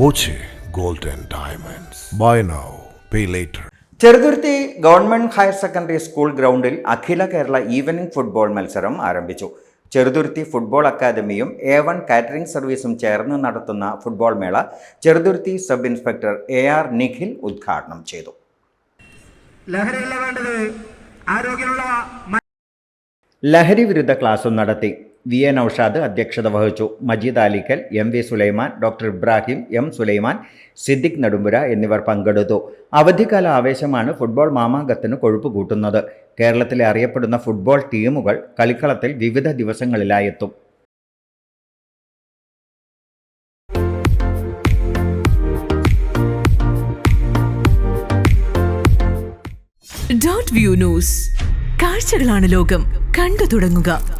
Boche gold and diamonds. Buy now pay later Cheruthuruthy government higher secondary school ഗ്രൗണ്ടിൽ അഖില Kerala evening football മത്സരം ആരംഭിച്ചു. Cheruthuruthy football അക്കാദമിയും A one catering സർവീസും ചേർന്ന് നടത്തുന്ന ഫുട്ബോൾ മേള Cheruthuruthy sub inspector A R Nikhil ഉദ്ഘാടനം ചെയ്തു. ലഹരിയല്ല വേണ്ടത്? ആരോഗ്യമുള്ള ലഹരി വിരുദ്ധ ക്ലാസും നടത്തി. വി എ നൌഷാദ് അധ്യക്ഷത വഹിച്ചു. Majeed Alikkal M V Sulaiman doctor Ibrahim M Sulaiman Siddique Nedumpura എന്നിവർ പങ്കെടുത്തു. അവധിക്കാല ആവേശമാണ് ഫുട്ബോൾ മാമാങ്കത്തിന് കൊഴുപ്പ് കൂട്ടുന്നത്. കേരളത്തിലെ അറിയപ്പെടുന്ന ഫുട്ബോൾ ടീമുകൾ കളിക്കളത്തിൽ വിവിധ ദിവസങ്ങളിലായി എത്തും. Dot view news. കാഴ്ചകളാണ് ലോകം. കണ്ടു തുടങ്ങുക.